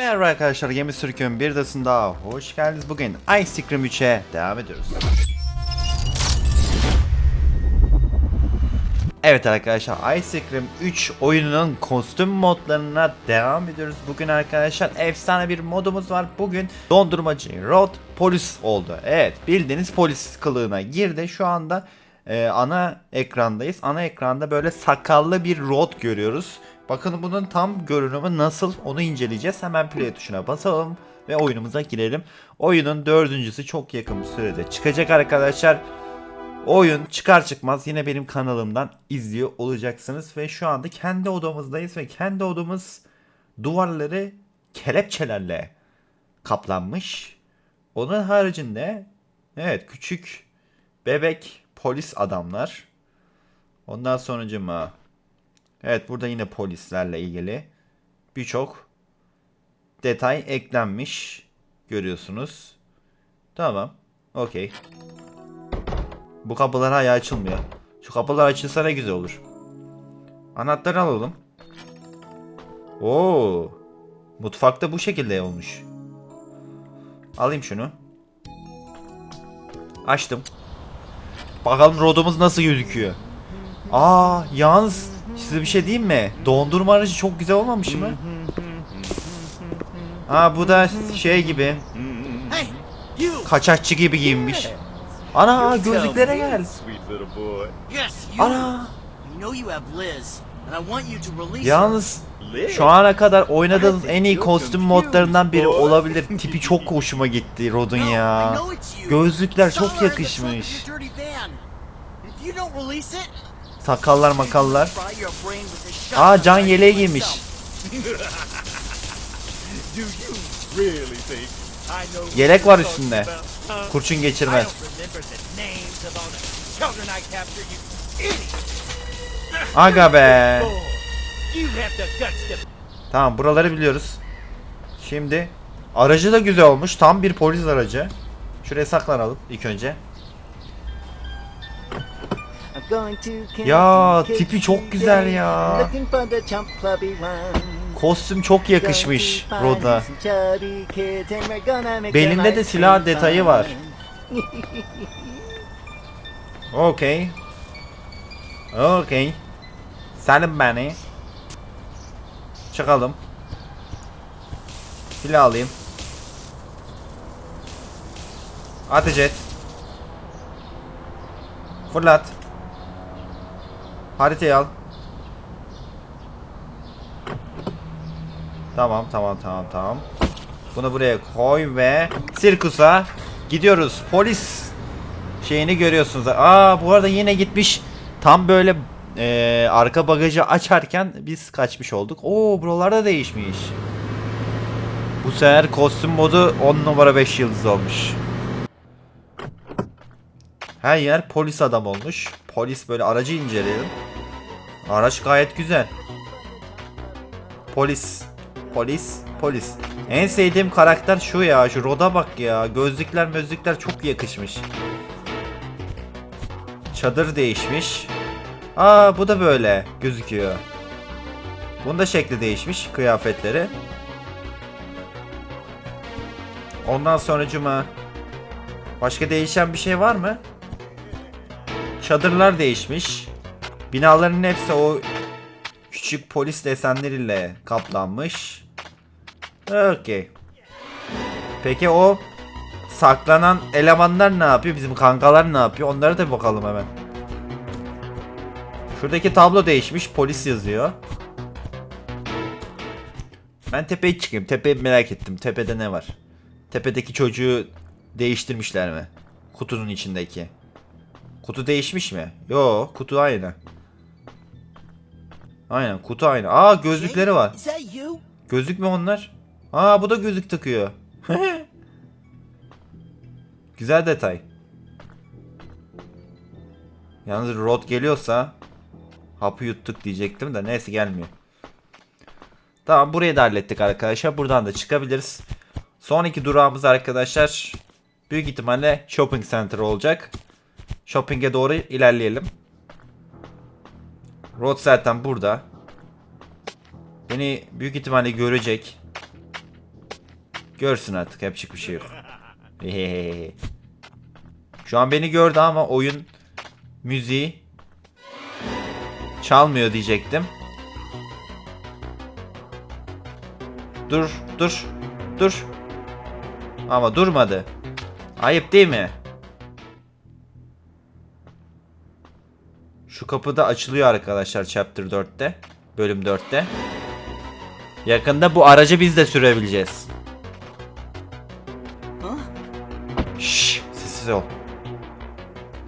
Merhaba arkadaşlar, Gemi Sürükün bir dasın daha hoş geldiniz. Bugün Ice Cream 3'e devam ediyoruz. Evet arkadaşlar, Ice Cream 3 oyununun kostüm modlarına devam ediyoruz. Bugün arkadaşlar efsane bir modumuz var. Bugün dondurmacı Rod polis oldu. Evet, bildiğiniz polis kılığına girdi. Şu anda e, ana ekrandayız. Ana ekranda böyle sakallı bir Rod görüyoruz. Bakın bunun tam görünümü nasıl onu inceleyeceğiz. Hemen play tuşuna basalım ve oyunumuza girelim. Oyunun dördüncüsü çok yakın bir sürede çıkacak arkadaşlar. Oyun çıkar çıkmaz yine benim kanalımdan izliyor olacaksınız ve şu anda kendi odamızdayız ve kendi odamız duvarları kelepçelerle kaplanmış. Onun haricinde evet küçük bebek polis adamlar. Ondan sonucuma evet burada yine polislerle ilgili birçok detay eklenmiş görüyorsunuz. Tamam. Okey. Bu kapılar hala açılmıyor. Şu kapılar açılsa ne güzel olur. Anahtarı alalım. Oo. Mutfakta bu şekilde olmuş. Alayım şunu. Açtım. Bakalım rodumuz nasıl gözüküyor. Aa yalnız size bir şey diyeyim mi? Dondurma aracı çok güzel olmamış mı? Aa bu da şey gibi. Kaçakçı gibi giyinmiş. Ana gözlüklere gel. Ana. Yalnız şu ana kadar oynadığınız en iyi kostüm modlarından biri olabilir. Tipi çok hoşuma gitti Rod'un ya. Gözlükler çok yakışmış. Sakallar makallar. Aa can I know Yelek var üstünde. Kurşun geçirmez. Aga be. To Tamam buraları biliyoruz. Şimdi aracı da güzel olmuş. Tam bir polis aracı. Şuraya saklanalım ilk önce. Ya tipi çok güzel ya. Kostüm çok yakışmış Rod'a. Belinde de silah detayı var. Okey. Okey. Senin beni. Çıkalım. Silah alayım. Ateş et. Fırlat. Haritayı al. Tamam tamam tamam tamam. Bunu buraya koy ve sirkusa gidiyoruz. Polis şeyini görüyorsunuz. Aa bu arada yine gitmiş. Tam böyle eee, arka bagajı açarken biz kaçmış olduk. Oo buralarda değişmiş. Bu sefer kostüm modu 10 numara 5 yıldız olmuş. Her yer polis adam olmuş. Polis böyle aracı inceleyelim. Araç gayet güzel. Polis. Polis. Polis. En sevdiğim karakter şu ya. Şu Rod'a bak ya. Gözlükler mözlükler çok yakışmış. Çadır değişmiş. Aa bu da böyle gözüküyor. Bunun da şekli değişmiş kıyafetleri. Ondan sonracıma başka değişen bir şey var mı? Çadırlar değişmiş. Binaların hepsi o küçük polis desenleriyle kaplanmış. Okey. Peki o saklanan elemanlar ne yapıyor? Bizim kankalar ne yapıyor? Onlara da bir bakalım hemen. Şuradaki tablo değişmiş. Polis yazıyor. Ben tepeye çıkayım. Tepeyi merak ettim. Tepede ne var? Tepedeki çocuğu değiştirmişler mi? Kutunun içindeki. Kutu değişmiş mi? Yo, kutu aynı. Aynen, kutu aynı. Aa, gözlükleri var. Gözlük mü onlar? Aa, bu da gözlük takıyor. Güzel detay. Yalnız Rod geliyorsa hapı yuttuk diyecektim de neyse gelmiyor. Tamam burayı da hallettik arkadaşlar. Buradan da çıkabiliriz. Sonraki durağımız arkadaşlar büyük ihtimalle shopping center olacak. Shopping'e doğru ilerleyelim. Rod zaten burada. Beni büyük ihtimalle görecek. Görsün artık yapacak bir şey yok. Şu an beni gördü ama oyun müziği çalmıyor diyecektim. Dur, dur, dur. Ama durmadı. Ayıp değil mi? Şu kapı da açılıyor arkadaşlar Chapter 4'te. Bölüm 4'te. Yakında bu aracı biz de sürebileceğiz. Şşş, sessiz ol.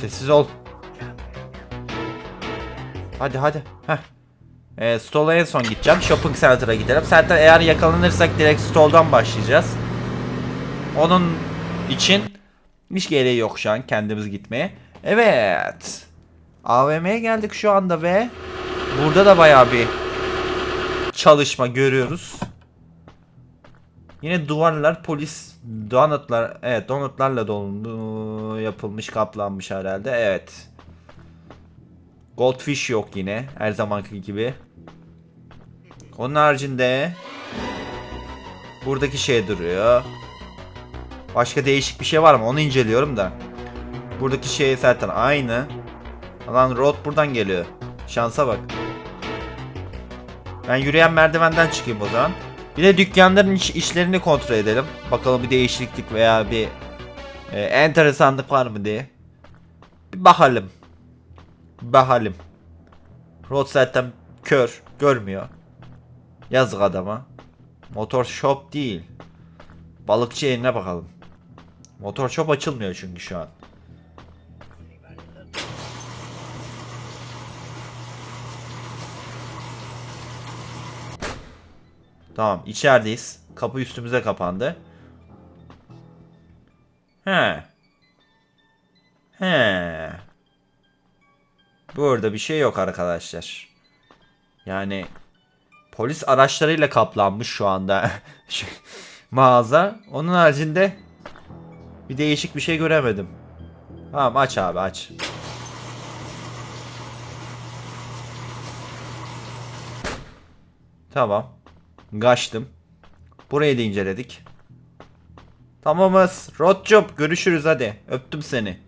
Sessiz ol. Hadi hadi. Heh. E, Stoll'a en son gideceğim. Shopping Center'a gidelim. Zaten eğer yakalanırsak direkt Stoll'dan başlayacağız. Onun için hiç gereği yok şu an kendimiz gitmeye. Evet. AVM'ye geldik şu anda ve burada da bayağı bir çalışma görüyoruz. Yine duvarlar polis donutlar evet donutlarla dolu yapılmış kaplanmış herhalde evet. Goldfish yok yine her zamanki gibi. Onun haricinde buradaki şey duruyor. Başka değişik bir şey var mı? Onu inceliyorum da. Buradaki şey zaten aynı. Lan road buradan geliyor. Şansa bak. Ben yürüyen merdivenden çıkayım o zaman. Bir de dükkanların iş- işlerini kontrol edelim. Bakalım bir değişiklik veya bir e, enteresanlık var mı diye. Bir bakalım. Bakalım. Rod zaten kör. Görmüyor. Yazık adama. Motor shop değil. Balıkçı yerine bakalım. Motor shop açılmıyor çünkü şu an. Tamam içerideyiz. Kapı üstümüze kapandı. He. He. Burada bir şey yok arkadaşlar. Yani polis araçlarıyla kaplanmış şu anda mağaza. Onun haricinde bir değişik bir şey göremedim. Tamam aç abi aç. Tamam. Kaçtım. Burayı da inceledik. Tamamız. Rotçum görüşürüz hadi. Öptüm seni.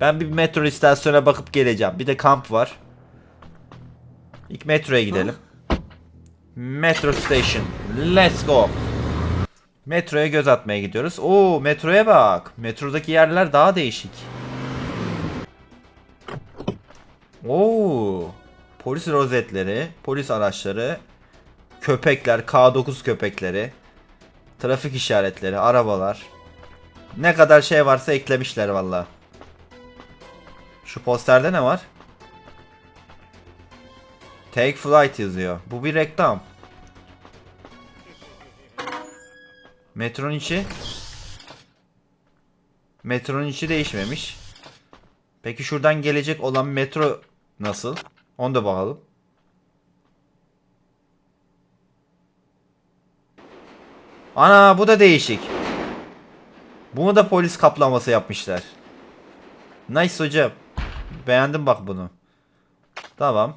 Ben bir metro istasyona bakıp geleceğim. Bir de kamp var. İlk metroya gidelim. Metro station. Let's go. Metroya göz atmaya gidiyoruz. Oo metroya bak. Metrodaki yerler daha değişik. Oo. Polis rozetleri, polis araçları, köpekler, K9 köpekleri, trafik işaretleri, arabalar. Ne kadar şey varsa eklemişler valla. Şu posterde ne var? Take flight yazıyor. Bu bir reklam. Metronun içi Metronun içi değişmemiş. Peki şuradan gelecek olan metro nasıl? Onu da bakalım. Ana bu da değişik. Bunu da polis kaplaması yapmışlar. Nice hocam. Beğendim bak bunu. Tamam.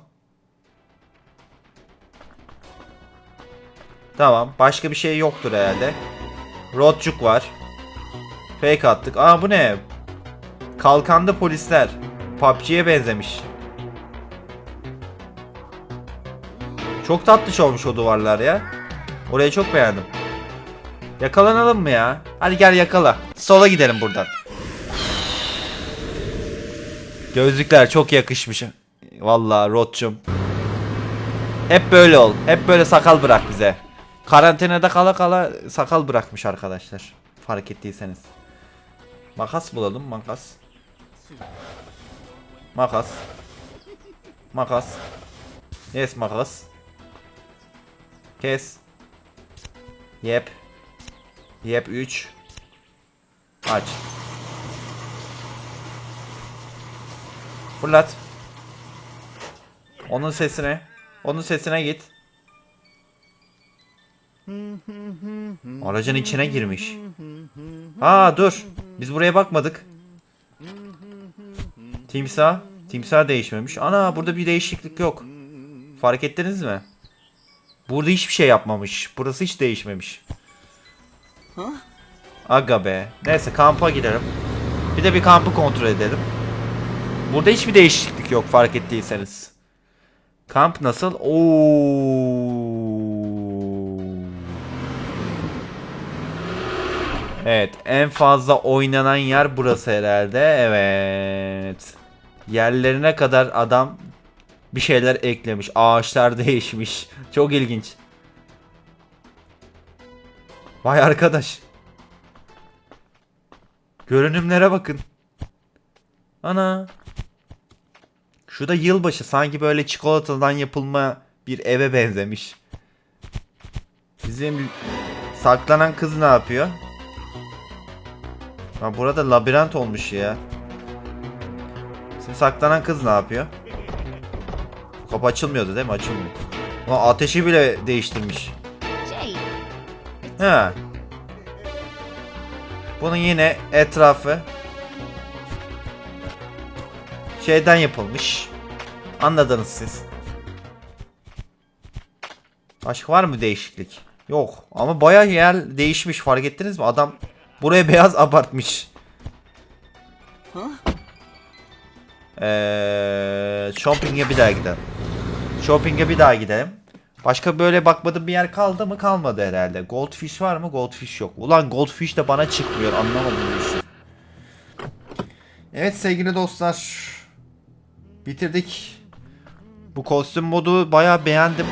Tamam. Başka bir şey yoktur herhalde. Rodcuk var. Fake attık. Aa bu ne? Kalkandı polisler. PUBG'ye benzemiş. Çok tatlış olmuş o duvarlar ya. Orayı çok beğendim. Yakalanalım mı ya? Hadi gel yakala. Sola gidelim buradan. Gözlükler çok yakışmış. Vallahi Rotçum. Hep böyle ol. Hep böyle sakal bırak bize. Karantinada kala kala sakal bırakmış arkadaşlar. Fark ettiyseniz. Makas bulalım makas. Makas. Makas. Yes makas. Kes. Yep. Yep 3. Aç. Fırlat. Onun sesine. Onun sesine git. Aracın içine girmiş. Aa dur. Biz buraya bakmadık. Timsah. Timsah değişmemiş. Ana burada bir değişiklik yok. Fark ettiniz mi? Burada hiçbir şey yapmamış. Burası hiç değişmemiş. Aga be. Neyse kampa gidelim. Bir de bir kampı kontrol edelim. Burada hiçbir değişiklik yok fark ettiyseniz. Kamp nasıl? Oo. Evet, en fazla oynanan yer burası herhalde. Evet. Yerlerine kadar adam bir şeyler eklemiş. Ağaçlar değişmiş. Çok ilginç. Vay arkadaş. Görünümlere bakın. Ana. Şu da yılbaşı sanki böyle çikolatadan yapılma bir eve benzemiş. Bizim saklanan kız ne yapıyor? Ha burada labirent olmuş ya. Bizim saklanan kız ne yapıyor? Kapı açılmıyordu değil mi? Açılmıyor. Ulan ateşi bile değiştirmiş. He. Bunun yine etrafı şeyden yapılmış. Anladınız siz. Başka var mı değişiklik? Yok. Ama bayağı yer değişmiş fark ettiniz mi? Adam buraya beyaz abartmış. Eee shopping'e bir daha gidelim. Shopping'e bir daha gidelim. Başka böyle bakmadığım bir yer kaldı mı? Kalmadı herhalde. Goldfish var mı? Goldfish yok. Ulan Goldfish de bana çıkmıyor. Anlamadım bu işi. Evet sevgili dostlar. Bitirdik. Bu kostüm modu bayağı beğendim.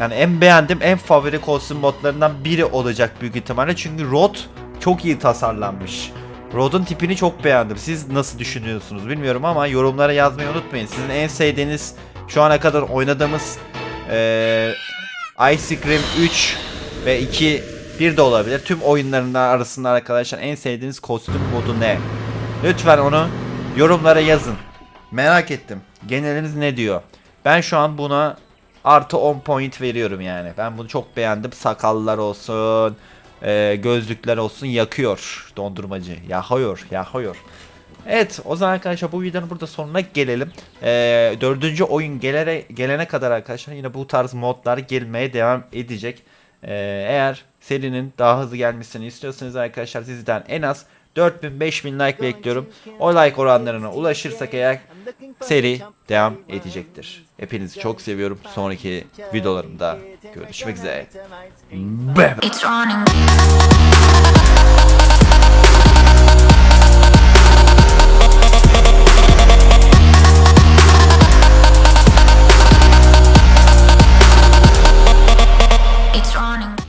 Yani en beğendim, en favori kostüm modlarından biri olacak büyük ihtimalle. Çünkü Rod çok iyi tasarlanmış. Rod'un tipini çok beğendim. Siz nasıl düşünüyorsunuz bilmiyorum ama yorumlara yazmayı unutmayın. Sizin en sevdiğiniz şu ana kadar oynadığımız eee Ice Cream 3 ve 2 bir de olabilir. Tüm oyunların arasında arkadaşlar en sevdiğiniz kostüm modu ne? Lütfen onu yorumlara yazın. Merak ettim. Geneliniz ne diyor? Ben şu an buna artı 10 point veriyorum yani. Ben bunu çok beğendim. Sakallar olsun, e, gözlükler olsun yakıyor dondurmacı. Yakıyor, yakıyor. Evet o zaman arkadaşlar bu videonun burada sonuna gelelim. Ee, dördüncü oyun gelene, gelene kadar arkadaşlar yine bu tarz modlar gelmeye devam edecek. Ee, eğer serinin daha hızlı gelmesini istiyorsanız arkadaşlar sizden en az 4000-5000 like bekliyorum. O like oranlarına ulaşırsak eğer seri devam edecektir. Hepinizi çok seviyorum. Sonraki videolarımda görüşmek üzere. Bye.